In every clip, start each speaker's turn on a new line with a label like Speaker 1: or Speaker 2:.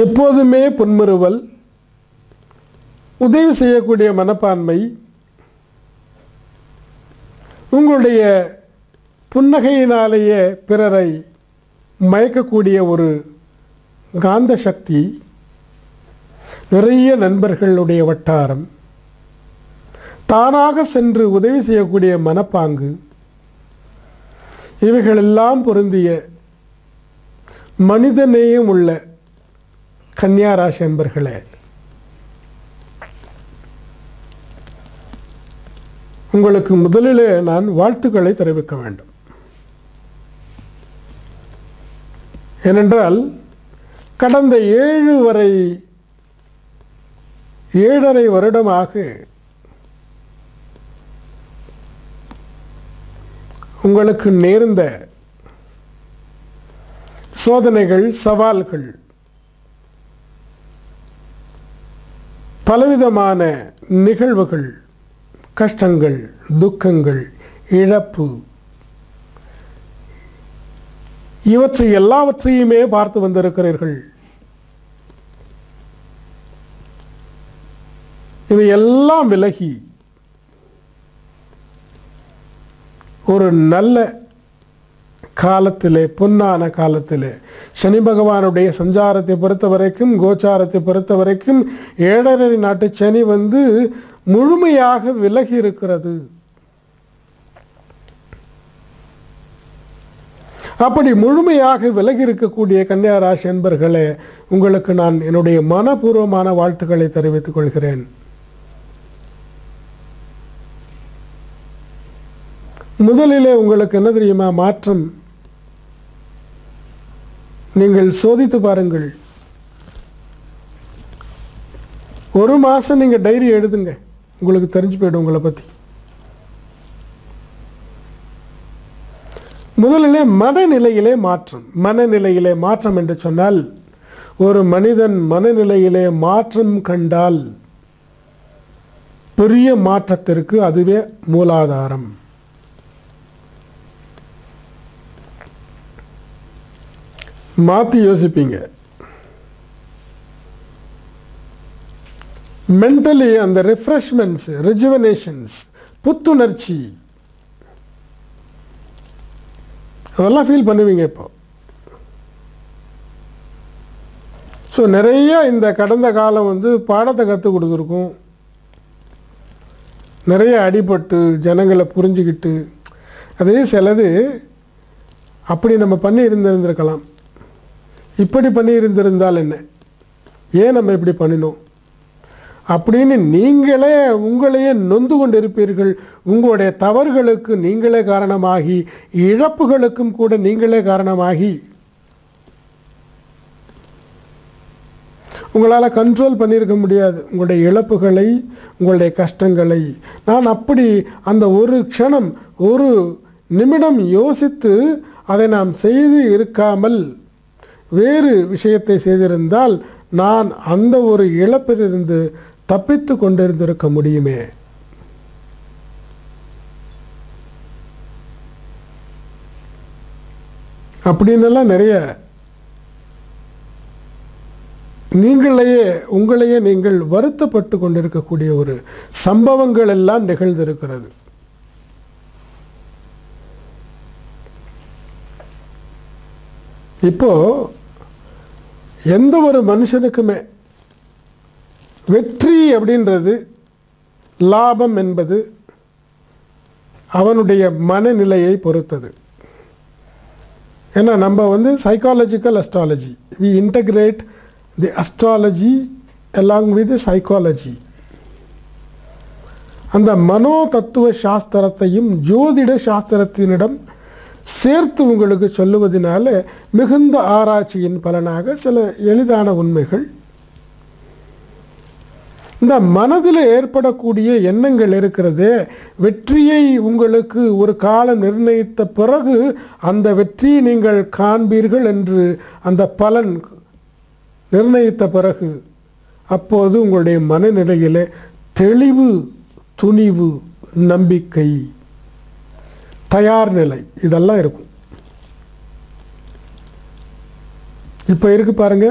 Speaker 1: எப்போதுமே புன்முறுவல் உதவி செய்யக்கூடிய மனப்பான்மை உங்களுடைய புன்னகையினாலேயே பிறரை மயக்கக்கூடிய ஒரு காந்த சக்தி நிறைய நண்பர்களுடைய வட்டாரம் தானாக சென்று உதவி செய்யக்கூடிய மனப்பாங்கு இவைகளெல்லாம் பொருந்திய மனிதநேயம் உள்ள கன்னியாராசி என்பர்களே உங்களுக்கு முதலிலே நான் வாழ்த்துக்களை தெரிவிக்க வேண்டும். ஏனென்றால் கடந்த ஏழு வரை ஏழரை வருடமாக உங்களுக்கு நேர்ந்த சோதனைகள் சவால்கள் பலவிதமான நிகழ்வுகள் கஷ்டங்கள் துக்கங்கள் இழப்பு இவற்றை எல்லாவற்றையுமே பார்த்து வந்திருக்கிறீர்கள். இவை எல்லாம் விலகி ஒரு நல்ல காலத்திலே பொன்னான காலத்திலே. சனி பகவானுடைய சஞ்சாரத்தை பொறுத்த வரைக்கும் கோச்சாரத்தை பொறுத்த வரைக்கும் ஏழரை நாட்டு சனி வந்து முழுமையாக விலகி இருக்கிறது. அப்படி முழுமையாக விலகி இருக்கக்கூடிய கன்னியா ராசி என்பர்களே உங்களுக்கு நான் என்னுடைய மனப்பூர்வமான வாழ்த்துக்களை தெரிவித்துக் கொள்கிறேன். முதலிலே உங்களுக்கு என்ன தெரியுமா? மாற்றம். நீங்கள் சோதித்து பாருங்கள். ஒரு மாதம் நீங்கள் டைரி எழுதுங்க. உங்களுக்கு தெரிஞ்சு போயிடும் உங்களை பற்றி முதலிலே மனநிலையிலே மாற்றம். மனநிலையிலே மாற்றம் என்று சொன்னால் ஒரு மனிதன் மனநிலையிலே மாற்றம் கண்டால் பெரிய மாற்றத்திற்கு அதுவே மூலாதாரம். மாற்றி யோசிப்பீங்க. மென்டலி அந்த ரிஃப்ரெஷ்மெண்ட்ஸ் ரிஜுவனேஷன்ஸ் புத்துணர்ச்சி. அதெல்லாம் ஃபீல் பண்ணுவீங்க இப்போ. ஸோ நிறைய இந்த கடந்த காலம் வந்து பாடத்தை கற்றுக் கொடுத்துருக்கும். நிறைய அடிபட்டு ஜனங்களை புரிஞ்சுக்கிட்டு அதே சிலது அப்படி நம்ம பண்ணி இருந்திருந்திருக்கலாம். இப்படி பண்ணியிருந்திருந்தால் என்ன? ஏன் நம்ம இப்படி பண்ணினோம்? அப்படின்னு நீங்களே உங்களையே நொந்து கொண்டிருப்பீர்கள். உங்களுடைய தவறுகளுக்கு நீங்களே காரணமாகி இழப்புகளுக்கும் கூட நீங்களே காரணமாகி. உங்களால் கண்ட்ரோல் பண்ணியிருக்க முடியாது. உங்களுடைய இழப்புகளை உங்களுடைய கஷ்டங்களை. நான் அப்படி அந்த ஒரு க்ஷணம் ஒரு நிமிடம் யோசித்து அதை நாம் செய்து இருக்காமல் வேறு விஷயத்தை செய்திருந்தால் நான் அந்த ஒரு இழப்பிலிருந்து தப்பித்து கொண்டிருந்திருக்க முடியுமே? அப்படின்னெல்லாம் நிறைய நீங்களையே உங்களையே நீங்கள் வருத்தப்பட்டு கொண்டிருக்கக்கூடிய ஒரு சம்பவங்கள் எல்லாம் நிகழ்ந்திருக்கிறது. இப்போ எந்த ஒரு மனுஷனுக்குமே வெற்றி அப்படின்றது லாபம் என்பது அவனுடைய மனநிலையை பொறுத்தது. ஏன்னா நம்ம வந்து psychological astrology we integrate the astrology along with psychology அந்த மனோ தத்துவ சாஸ்திரத்தையும் ஜோதிட சாஸ்திரத்தினிடம் சேர்த்து உங்களுக்கு சொல்லுவதனால மிகுந்த ஆராய்ச்சியின் பலனாக சில எளிதான உண்மைகள். இந்த மனதில் ஏற்படக்கூடிய எண்ணங்கள் இருக்கிறதே. வெற்றியை உங்களுக்கு ஒரு காலம் நிர்ணயித்த பிறகு அந்த வெற்றியை நீங்கள் காண்பீர்கள் என்று அந்த பலன் நிர்ணயித்த பிறகு அப்போது உங்களுடைய மனநிலையில் தெளிவு துணிவு நம்பிக்கை தயார் நிலை இதெல்லாம் இருக்கும். இப்போ இருக்கு பாருங்க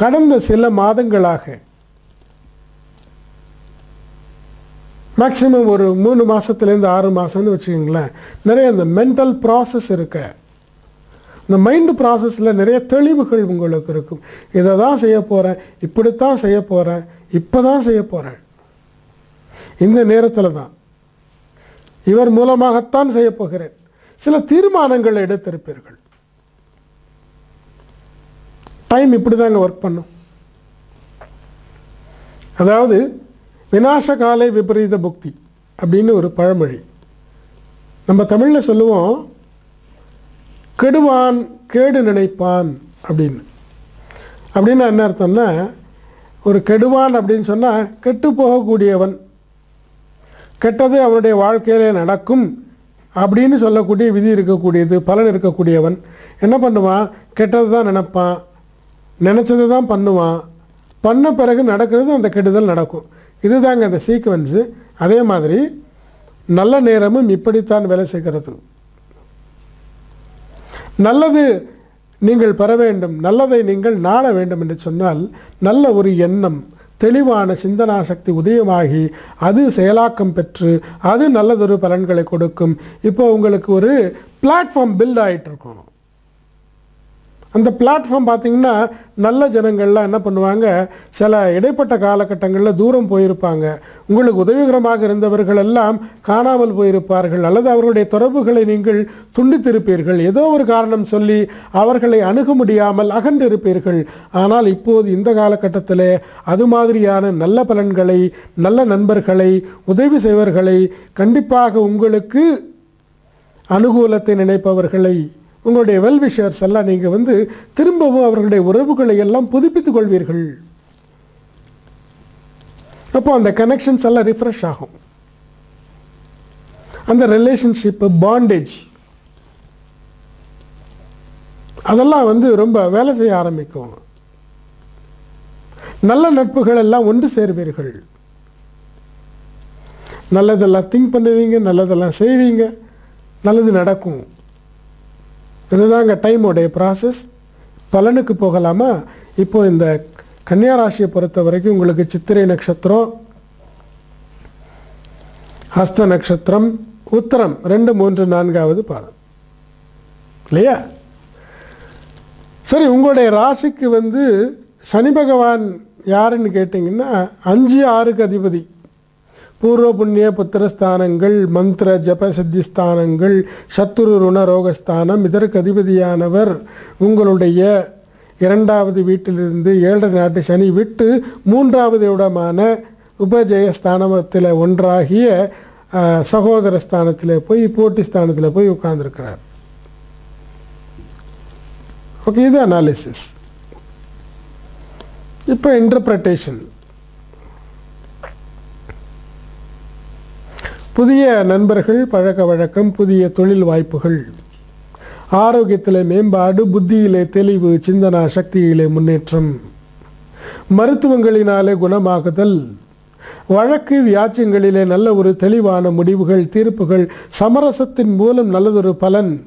Speaker 1: கடந்த சில மாதங்களாக மேக்ஸிமம் ஒரு மூணு மாதத்துலேருந்து ஆறு மாதம்னு வச்சுக்கோங்களேன் நிறைய இந்த மென்டல் ப்ராசஸ் இருக்க இந்த மைண்டு ப்ராசஸில் நிறைய தெளிவுகள் உங்களுக்கு இருக்கும். இதை தான் செய்ய போகிறேன் இப்படித்தான் செய்ய போகிறேன் இப்போ தான் செய்ய போகிறேன் இந்த நேரத்தில் தான். இவர் மூலமாகத்தான் செய்யப்போகிறேன். சில தீர்மானங்களை எடுத்திருப்பீர்கள். டைம் இப்படி தாங்க ஒர்க் பண்ணும். அதாவது வினாசகாலை விபரீத புக்தி அப்படின்னு ஒரு பழமொழி. நம்ம தமிழில் சொல்லுவோம் கெடுவான் கேடு நினைப்பான் அப்படின்னு. அப்படின்னா என்ன அர்த்தம்னா ஒரு கெடுவான் அப்படின்னு சொன்னால் கெட்டு போகக்கூடியவன் கெட்டது அவனுடைய வாழ்க்கையிலே நடக்கும் அப்படின்னு சொல்லக்கூடிய விதி இருக்கக்கூடியது பலன் இருக்கக்கூடியவன். என்ன பண்ணுவான்? கெட்டது தான் நினப்பான். நினச்சது தான் பண்ணுவான். பண்ண பிறகு நடக்கிறது அந்த கெடுதல் நடக்கும். இதுதாங்க அந்த சீக்வன்ஸு அதே மாதிரி நல்ல நேரமும் இப்படித்தான் வேலை செய்கிறது. நல்லது நீங்கள் பெற வேண்டும். நல்லதை நீங்கள் நாட வேண்டும் என்று சொன்னால் நல்ல ஒரு எண்ணம் தெளிவான சிந்தனா சக்தி உதயமாகி அது செயலாக்கம் பெற்று அது நல்லதொரு பலன்களை கொடுக்கும். இப்போ உங்களுக்கு ஒரு பிளாட்ஃபார்ம் பில்ட் ஆகிட்டு இருக்கணும் அந்த பிளாட்ஃபார்ம் பார்த்தீங்கன்னா நல்ல ஜனங்கள்லாம் என்ன பண்ணுவாங்க சில இடைப்பட்ட காலகட்டங்களில் தூரம் போயிருப்பாங்க. உங்களுக்கு உதவிகரமாக இருந்தவர்கள் எல்லாம் காணாமல் போயிருப்பார்கள். அல்லது அவர்களுடைய தொடர்புகளை நீங்கள் துண்டித்திருப்பீர்கள். ஏதோ ஒரு காரணம் சொல்லி அவர்களை அணுக முடியாமல் அகன்றிருப்பீர்கள். ஆனால் இப்போது இந்த காலகட்டத்தில் அது மாதிரியான நல்ல பலன்களை நல்ல நண்பர்களை உதவி செய்வர்களை கண்டிப்பாக உங்களுக்கு அனுகூலத்தை நினைப்பவர்களை உங்களுடைய வெல்விஷர்ஸ் எல்லாம் நீங்கள் வந்து திரும்பவும் அவர்களுடைய உறவுகளை எல்லாம் புதுப்பித்துக் கொள்வீர்கள். அப்போ அந்த கனெக்ஷன்ஸ் எல்லாம் ரிஃப்ரெஷ் ஆகும். அந்த ரிலேஷன்ஷிப்பு பாண்டேஜ் அதெல்லாம் வந்து ரொம்ப வேலை செய்ய ஆரம்பிக்கும். நல்ல நட்புகள் எல்லாம் ஒன்று சேர்வீர்கள். நல்லதெல்லாம் திங்க் பண்ணுவீங்க நல்லதெல்லாம் செய்வீங்க நல்லது நடக்கும். இதுதாங்க டைமோடைய ப்ராசஸ் பலனுக்கு போகலாமா? இப்போ இந்த கன்னியா ராசியை பொறுத்த வரைக்கும் உங்களுக்கு சித்திரை நட்சத்திரம் ஹஸ்த நட்சத்திரம் உத்தரம் ரெண்டு மூன்று நான்காவது பாதம். இல்லையா? சரி உங்களுடைய ராசிக்கு வந்து சனி பகவான் யாருன்னு கேட்டிங்கன்னா அஞ்சு ஆறுக்கு அதிபதி. பூர்வ புண்ணிய புத்திரஸ்தானங்கள் மந்திர ஜப சித்திஸ்தானங்கள் சத்துரு ருண ரோகஸ்தானம் இதற்கு அதிபதியானவர் உங்களுடைய இரண்டாவது வீட்டிலிருந்து ஏழரை நாட்டு சனி விட்டு மூன்றாவது இடமான உபஜயஸ்தானத்தில் ஒன்றாகிய சகோதர ஸ்தானத்தில் போய் போட்டி ஸ்தானத்தில் போய் உட்கார்ந்துருக்கிறார். ஓகே இது அனாலிசிஸ் இப்போ இன்டர்பிரட்டேஷன் புதிய நண்பர்கள் பழக்க வழக்கம் புதிய தொழில் வாய்ப்புகள். ஆரோக்கியத்தில் மேம்பாடு புத்தியிலே தெளிவு சிந்தனா சக்தியிலே முன்னேற்றம். மருத்துவங்களினாலே குணமாகுதல் வழக்கு வியாச்சியங்களிலே நல்ல ஒரு தெளிவான முடிவுகள் தீர்ப்புகள் சமரசத்தின் மூலம் நல்லதொரு பலன்.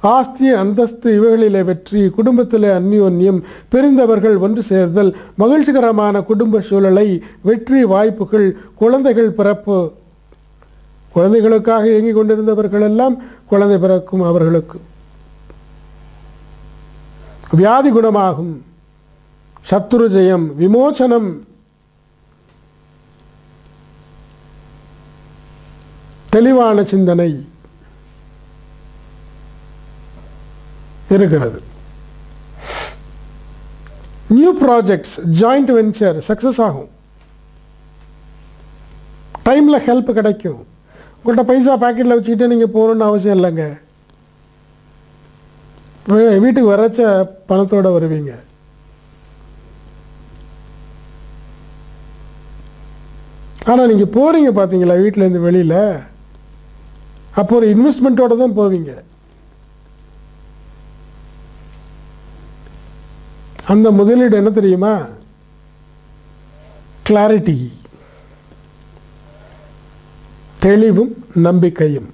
Speaker 1: ஆஸ்தி அந்தஸ்து இவைகளிலே வெற்றி குடும்பத்திலே அந்யோன்யம் பிரிந்தவர்கள் ஒன்று சேர்தல் மகிழ்ச்சிகரமான குடும்ப சூழலை வெற்றி வாய்ப்புகள் குழந்தைகள் பிறப்பு. குழந்தைகளுக்காக இயங்கிக் கொண்டிருந்தவர்கள் எல்லாம் குழந்தை பிறக்கும் அவர்களுக்கு. வியாதி குணமாகும். சத்துரு ஜெயம் விமோசனம் தெளிவான சிந்தனை இருக்கிறது. New projects joint venture success ஆகும். டைமில் ஹெல்ப் கிடைக்கும். உங்கள்கிட்ட பைசா பாக்கெட்டில் வச்சுக்கிட்டே நீங்கள் போகணுன்னு அவசியம் இல்லைங்க. வீட்டுக்கு வரச்ச பணத்தோடு வருவீங்க. ஆனால் நீங்கள் போகிறீங்க பார்த்தீங்களா வீட்டிலேருந்து வெளியில்? அப்போ ஒரு இன்வெஸ்ட்மெண்ட்டோடு தான் போவீங்க. அந்த முதலீடு என்ன தெரியுமா? கிளாரிட்டி தெளிவும் நம்பிக்கையும்.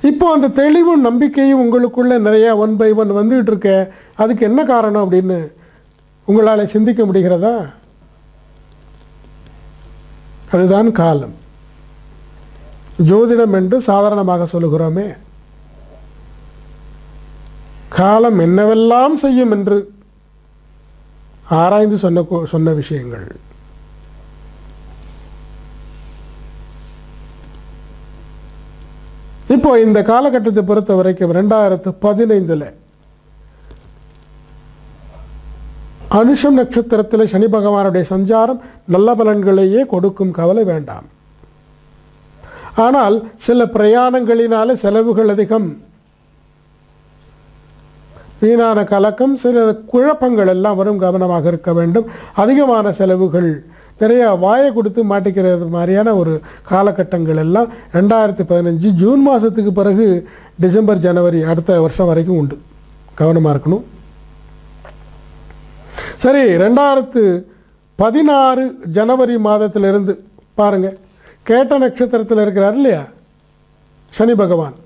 Speaker 1: இப்போ அந்த தெளிவும் நம்பிக்கையும் உங்களுக்குள்ளே நிறையா ஒன் பை ஒன் வந்துகிட்டு இருக்க அதுக்கு என்ன காரணம் அப்படின்னு உங்களால் சிந்திக்க முடிகிறதா? அதுதான் காலம். ஜோதிடம் என்று சாதாரணமாக சொல்லுகிறோமே. காலம் என்னவெல்லாம் செய்யும் என்று ஆராய்ந்து சொன்ன சொன்ன விஷயங்கள். இப்போ இந்த காலகட்டத்தை பொறுத்த வரைக்கும் ரெண்டாயிரத்து பதினைந்தில் அனுஷம் நட்சத்திரத்தில் சனி பகவானுடைய சஞ்சாரம் நல்ல பலன்களையே கொடுக்கும் கவலை வேண்டாம். ஆனால் சில பிரயாணங்களினால செலவுகள் அதிகம். வீணான கலக்கம் சில குழப்பங்கள் எல்லாம் வரும் கவனமாக இருக்க வேண்டும். அதிகமான செலவுகள் நிறைய வாயை கொடுத்து மாட்டிக்கிறது மாதிரியான ஒரு காலகட்டங்கள் எல்லாம் ரெண்டாயிரத்தி பதினஞ்சு ஜூன் மாதத்துக்கு பிறகு டிசம்பர் ஜனவரி அடுத்த வருஷம் வரைக்கும் உண்டு. கவனமாக இருக்கணும். சரி ரெண்டாயிரத்து பதினாறு ஜனவரி மாதத்திலிருந்து பாருங்கள் கேட்ட நட்சத்திரத்தில் இருக்கிறார் இல்லையா? சனி பகவான்.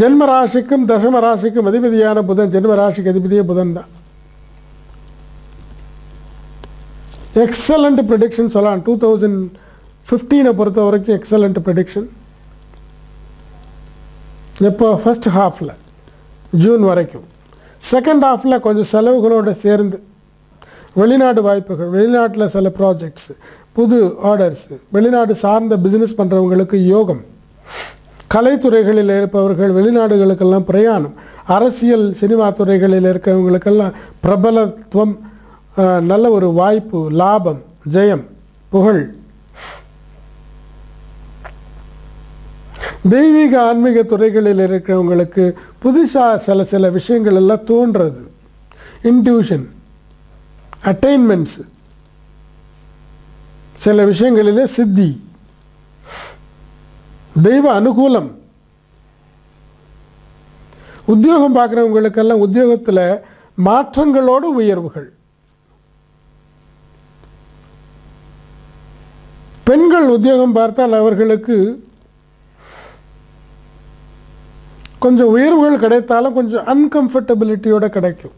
Speaker 1: ஜென்ம ராசிக்கும் தசம ராசிக்கும் அதிபதியான புதன் ஜென்ம ராசிக்கு அதிபதியே புதன் தான். எக்ஸலண்ட் ப்ரெடிக்ஷன் சொல்லலாம் டூ தௌசண்ட் ஃபிஃப்டீனை பொறுத்த வரைக்கும் எக்ஸலண்ட் ப்ரெடிக்ஷன் எப்போ? ஃபஸ்ட் ஹாஃபில் ஜூன் வரைக்கும். செகண்ட் ஹாஃபில் கொஞ்சம் செலவுகளோடு சேர்ந்து வெளிநாடு வாய்ப்புகள் வெளிநாட்டில் சில ப்ராஜெக்ட்ஸ் புது ஆர்டர்ஸு வெளிநாடு சார்ந்த பிஸ்னஸ் பண்ணுறவங்களுக்கு யோகம். கலைத்துறைகளில் இருப்பவர்கள் வெளிநாடுகளுக்கெல்லாம் பிரயாணம். அரசியல் சினிமா துறைகளில் இருக்கிறவங்களுக்கெல்லாம் பிரபலத்துவம் நல்ல ஒரு வாய்ப்பு லாபம் ஜெயம் புகழ். தெய்வீக ஆன்மீக துறைகளில் இருக்கிறவங்களுக்கு புதுசாக சில சில விஷயங்கள் எல்லாம் தோன்றது. இன்ட்யூஷன் அட்டைன்மெண்ட்ஸ் சில விஷயங்களிலே சித்தி. தெய்வ அனுகூலம். உத்தியோகம் பார்க்குறவங்களுக்கெல்லாம் உத்தியோகத்தில் மாற்றங்களோடு உயர்வுகள். பெண்கள் உத்தியோகம் பார்த்தால் அவர்களுக்கு கொஞ்சம் உயர்வுகள் கிடைத்தாலும் கொஞ்சம் அன்கம்ஃபர்டபிலிட்டியோட கிடைக்கும்.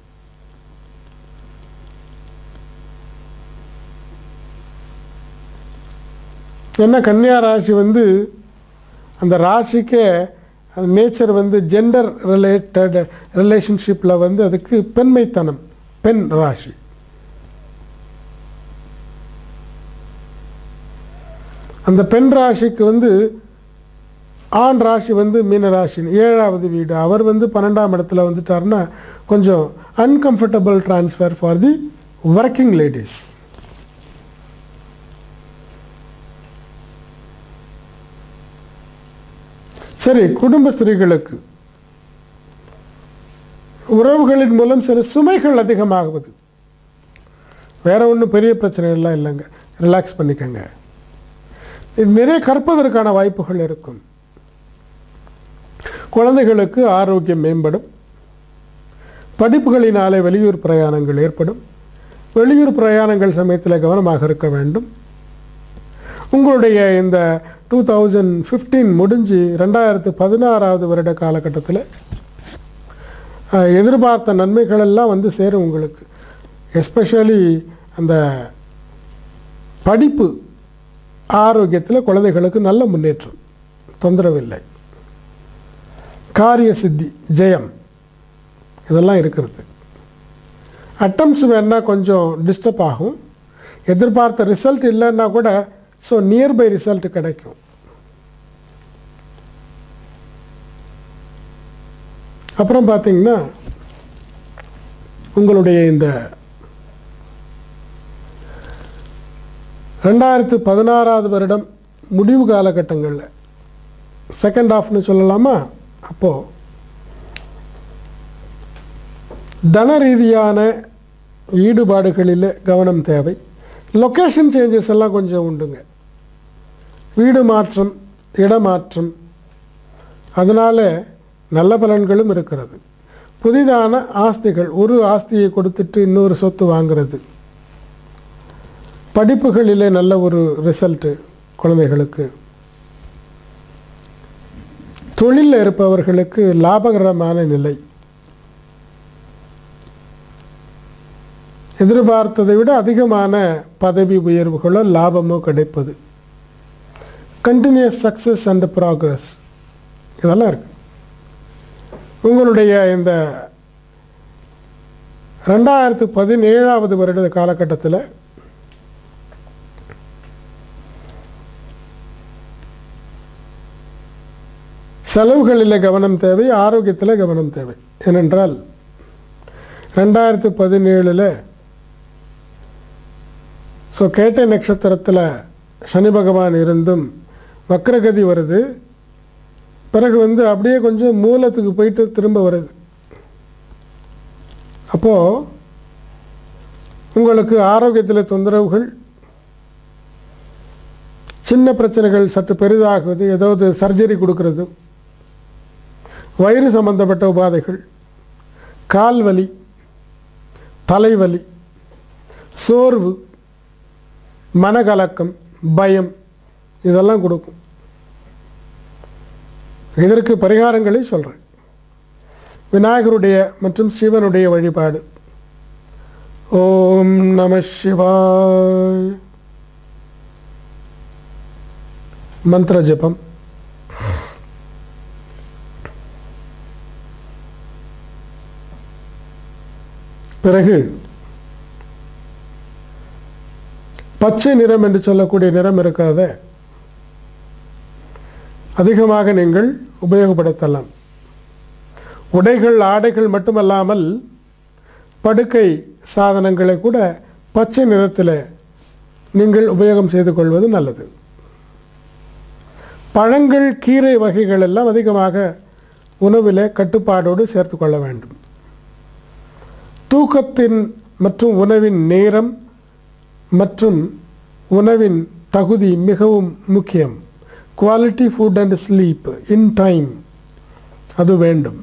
Speaker 1: ஏன்னா கன்னியா ராசி வந்து அந்த ராசிக்கே அந்த நேச்சர் வந்து ஜெண்டர் ரிலேட்டட் ரிலேஷன்ஷிப்பில் வந்து அதுக்கு பெண்மைத்தனம் பெண் ராசி. அந்த பெண் ராசிக்கு வந்து ஆண் ராசி வந்து மீன ராசின்னு ஏழாவது வீடு. அவர் வந்து பன்னெண்டாம் இடத்துல வந்துட்டாருன்னா கொஞ்சம் uncomfortable transfer for the working ladies சரி குடும்ப ஸ்திரீகளுக்கு. உறவுகளின் மூலம் சில சுமைகள் அதிகமாகுவது. வேற ஒன்றும் பெரிய பிரச்சனைகள்லாம் இல்லைங்க. ரிலாக்ஸ் பண்ணிக்கங்க. நிறைய கற்பதற்கான வாய்ப்புகள் இருக்கும். குழந்தைகளுக்கு ஆரோக்கியம் மேம்படும். படிப்புகளினாலே வெளியூர் பிரயாணங்கள் ஏற்படும். வெளியூர் பிரயாணங்கள் சமயத்தில் கவனமாக இருக்க வேண்டும். உங்களுடைய இந்த டூ தௌசண்ட் ஃபிஃப்டீன் முடிஞ்சு ரெண்டாயிரத்து பதினாறாவது வருட காலகட்டத்தில் எதிர்பார்த்த நன்மைகள் எல்லாம் வந்து சேரும் உங்களுக்கு. எஸ்பெஷலி அந்த படிப்பு ஆரோக்கியத்தில் குழந்தைகளுக்கு நல்ல முன்னேற்றம். தொந்தரவில்லை. காரிய சித்தி ஜெயம். இதெல்லாம் இருக்கிறது. அட்டம்ஸ் வேணால் கொஞ்சம் டிஸ்டர்ப் ஆகும். எதிர்பார்த்த ரிசல்ட் இல்லைன்னா கூட ஸோ நியர்பை ரிசல்ட் கிடைக்கும். அப்புறம் பார்த்தீங்கன்னா உங்களுடைய இந்த ரெண்டாயிரத்து பதினாறாவது வருடம் முடிவு காலகட்டங்களில். செகண்ட் ஆஃப்னு சொல்லலாமா? அப்போது தன ரீதியான ஈடுபாடுகளில் கவனம் தேவை. லொக்கேஷன் சேஞ்சஸ் எல்லாம் கொஞ்சம் உண்டுங்க. வீடு மாற்றம் இடமாற்றம் அதனால் நல்ல பலன்களும் இருக்கிறது. புதிதான ஆஸ்திகள் ஒரு ஆஸ்தியை கொடுத்துட்டு இன்னொரு சொத்து வாங்குறது. படிப்புகளிலே நல்ல ஒரு ரிசல்ட்டு குழந்தைகளுக்கு. தொழிலில் இருப்பவர்களுக்கு லாபகரமான நிலை. எதிர்பார்த்ததை விட அதிகமான பதவி உயர்வுகளோ லாபமோ கிடைப்பது. கண்டினியூஸ் சக்ஸஸ் அண்ட் ப்ராக்ரஸ் இதெல்லாம் இருக்கு. உங்களுடைய இந்த ரெண்டாயிரத்து பதினேழாவது வருட காலகட்டத்தில் செலவுகளில் கவனம் தேவை ஆரோக்கியத்தில் கவனம் தேவை. ஏனென்றால் ரெண்டாயிரத்து பதினேழில் ஸோ கேட்டை நட்சத்திரத்தில் சனி பகவான் இருந்தும் வக்ரகதி வருது. பிறகு வந்து அப்படியே கொஞ்சம் மூலத்துக்கு போயிட்டு திரும்ப வருது. அப்போது உங்களுக்கு ஆரோக்கியத்தில் தொந்தரவுகள் சின்ன பிரச்சனைகள் சற்று பெரிதாகுது ஏதாவது சர்ஜரி கொடுக்கறது வயிறு சம்பந்தப்பட்ட உபாதைகள் கால் வலி தலைவலி சோர்வு மனகலக்கம் பயம் இதெல்லாம் கொடுக்கும். இதற்கு பரிகாரங்களை சொல்கிறேன் விநாயகருடைய மற்றும் சிவனுடைய வழிபாடு. ஓம் நம சிவாய். மந்திர ஜபம். பிறகு பச்சை நிறம் என்று சொல்லக்கூடிய நிறம் இருக்கிறத அதிகமாக நீங்கள் உபயோகப்படுத்தலாம். உடைகள் ஆடைகள் மட்டுமல்லாமல் படுக்கை சாதனங்களை கூட பச்சை நிறத்தில் நீங்கள் உபயோகம் செய்து கொள்வது நல்லது. பழங்கள் கீரை வகைகள் எல்லாம் அதிகமாக உணவில் கட்டுப்பாடோடு சேர்த்து கொள்ள வேண்டும். தூக்கத்தின் மற்றும் உணவின் நேரம் மற்றும் உணவின் தகுதி மிகவும் முக்கியம். Quality food and sleep in time அது வேண்டும்.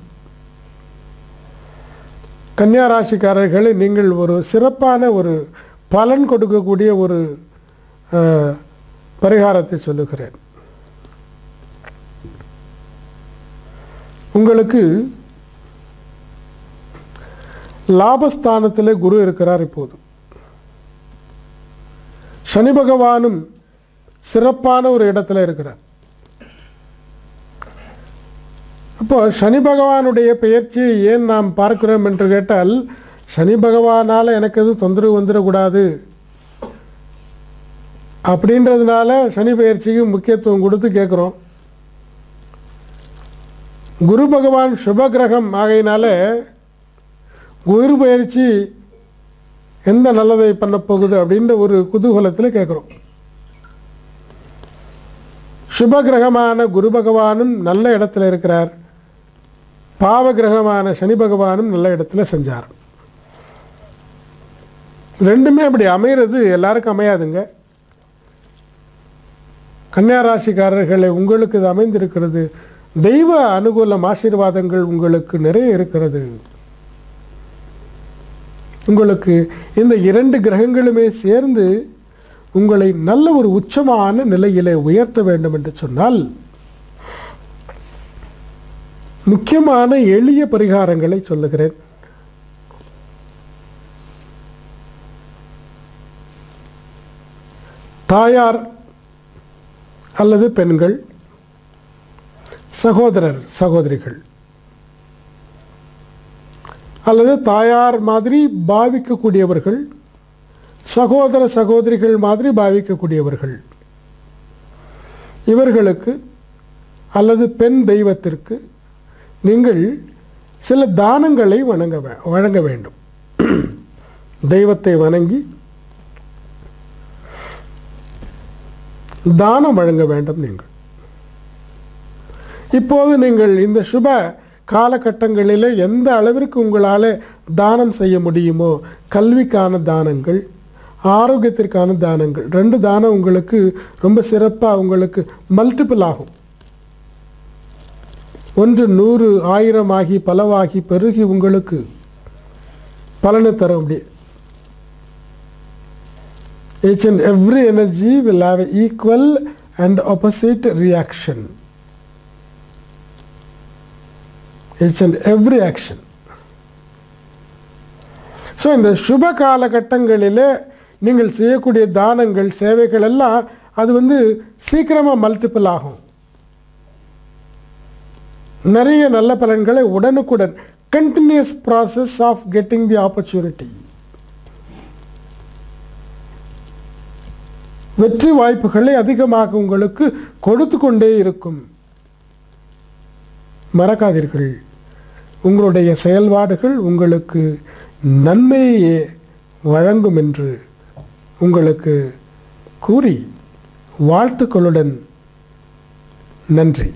Speaker 1: கன்னியா ராசிக்காரர்களை நீங்கள் ஒரு சிறப்பான ஒரு பலன் கொடுக்கக்கூடிய ஒரு பரிகாரத்தை சொல்லுகிறேன். உங்களுக்கு லாபஸ்தானத்தில் குரு இருக்கிறார் இப்போது. சனி பகவானும் சிறப்பான ஒரு இடத்துல இருக்கிறார். அப்போ சனி பகவானுடைய பெயர்ச்சியை ஏன் நாம் பார்க்கிறோம் என்று கேட்டால் சனி பகவானால் எனக்கு எதுவும் தொந்தரவு வந்துடக்கூடாது அப்படின்றதுனால சனி பயிற்சிக்கு முக்கியத்துவம் கொடுத்து கேட்குறோம். குரு பகவான் சுப கிரகம் ஆகையினால குரு பயிற்சி எந்த நல்லதை பண்ண போகுது அப்படின்ற ஒரு குதூகலத்தில் கேட்குறோம் சுப கிரகமான குரு பகவானும் நல்ல இடத்துல இருக்கிறார். பாவ கிரகமான சனி பகவானும் நல்ல இடத்துல செஞ்சார். ரெண்டுமே அப்படி அமையிறது எல்லாருக்கும் அமையாதுங்க. கன்னியா ராசிக்காரர்களை உங்களுக்கு இது அமைந்திருக்கிறது. தெய்வ அனுகூலம் ஆசீர்வாதங்கள் உங்களுக்கு நிறைய இருக்கிறது. உங்களுக்கு இந்த இரண்டு கிரகங்களுமே சேர்ந்து உங்களை நல்ல ஒரு உச்சமான நிலையிலே உயர்த்த வேண்டும் என்று சொன்னால் முக்கியமான எளிய பரிகாரங்களை சொல்லுகிறேன். தாயார் அல்லது பெண்கள் சகோதரர் சகோதரிகள். அல்லது தாயார் மாதிரி பாவிக்கக்கூடியவர்கள் சகோதர சகோதரிகள் மாதிரி பாவிக்கக்கூடியவர்கள். இவர்களுக்கு அல்லது பெண் தெய்வத்திற்கு நீங்கள் சில தானங்களை வணங்க வழங்க வேண்டும். தெய்வத்தை வணங்கி தானம் வழங்க வேண்டும் நீங்கள். இப்போது நீங்கள் இந்த சுப காலகட்டங்களில் எந்த அளவிற்கு உங்களால் தானம் செய்ய முடியுமோ கல்விக்கான தானங்கள் ஆரோக்கியத்திற்கான தானங்கள் ரெண்டு தானம் உங்களுக்கு ரொம்ப சிறப்பாக உங்களுக்கு மல்டிபிள் ஆகும். ஒன்று நூறு ஆயிரம் ஆகி பலவாகி பெருகி உங்களுக்கு பலனை தர முடியும் each and every energy will have equal equal and opposite reaction. It's and every action so இந்த சுப காலகட்டங்களில் நீங்கள் செய்யக்கூடிய தானங்கள் சேவைகள் எல்லாம் அது வந்து சீக்கிரமாக மல்டிபிள் ஆகும் நிறைய நல்ல பலன்களை உடனுக்குடன் continuous process of getting the opportunity வெற்றி வாய்ப்புகளை அதிகமாக உங்களுக்கு கொடுத்து கொண்டே இருக்கும் மறக்காதீர்கள் உங்களுடைய செயல்பாடுகள் உங்களுக்கு நன்மையே வழங்கும் என்று உங்களுக்கு கூறி வாழ்த்துக்களுடன் நன்றி.